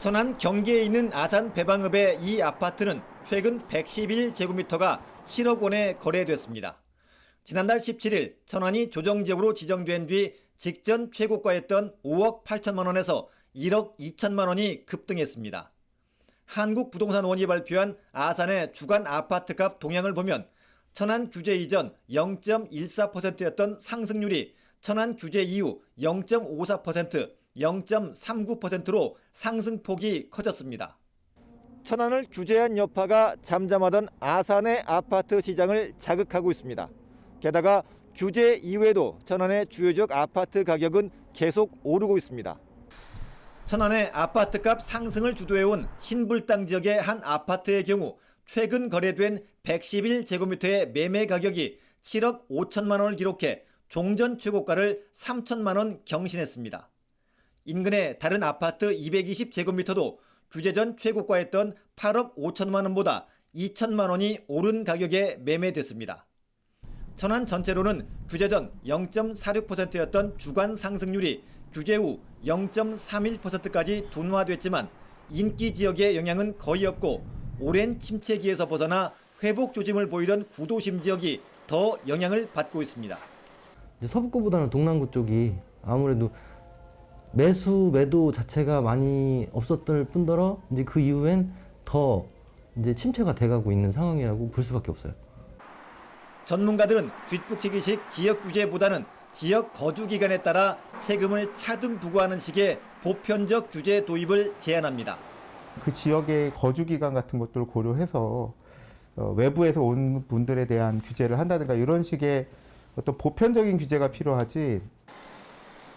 천안 경기에 있는 아산 배방읍의 이 아파트는 최근 111제곱미터가 7억 원에 거래됐습니다. 지난달 17일 천안이 조정지역으로 지정된 뒤 직전 최고가였던 5억 8천만 원에서 1억 2천만 원이 급등했습니다. 한국부동산원이 발표한 아산의 주간 아파트값 동향을 보면 천안 규제 이전 0.14%였던 상승률이 천안 규제 이후 0.54%, 0.39%로 상승폭이 커졌습니다. 천안을 규제한 여파가 잠잠하던 아산의 아파트 시장을 자극하고 있습니다. 게다가 규제 이후에도 천안의 주요적 아파트 가격은 계속 오르고 있습니다. 천안의 아파트값 상승을 주도해온 신불당 지역의 한 아파트의 경우 최근 거래된 111제곱미터의 매매 가격이 7억 5천만 원을 기록해 종전 최고가를 3천만 원 경신했습니다. 인근의 다른 아파트 220제곱미터도 규제 전 최고가였던 8억 5천만 원보다 2천만 원이 오른 가격에 매매됐습니다. 천안 전체로는 규제 전 0.46%였던 주간 상승률이 규제 후 0.31%까지 둔화됐지만 인기 지역의 영향은 거의 없고 오랜 침체기에서 벗어나 회복 조짐을 보이던 구도심 지역이 더 영향을 받고 있습니다. 이제 서북구보다는 동남구 쪽이 아무래도 매수 매도 자체가 많이 없었을 뿐더러 이제 그 이후엔 더 이제 침체가 돼가고 있는 상황이라고 볼 수밖에 없어요. 전문가들은 뒷북치기식 지역 규제보다는 지역 거주 기간에 따라 세금을 차등 부과하는 식의 보편적 규제 도입을 제안합니다. 그 지역의 거주 기간 같은 것들을 고려해서 어, 외부에서 온 분들에 대한 규제를 한다든가 이런 식의 어떤 보편적인 규제가 필요하지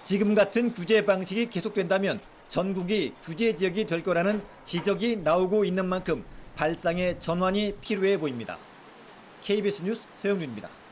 지금 같은 규제 방식이 계속된다면 전국이 규제 지역이 될 거라는 지적이 나오고 있는 만큼 발상의 전환이 필요해 보입니다. KBS 뉴스 소영준입니다.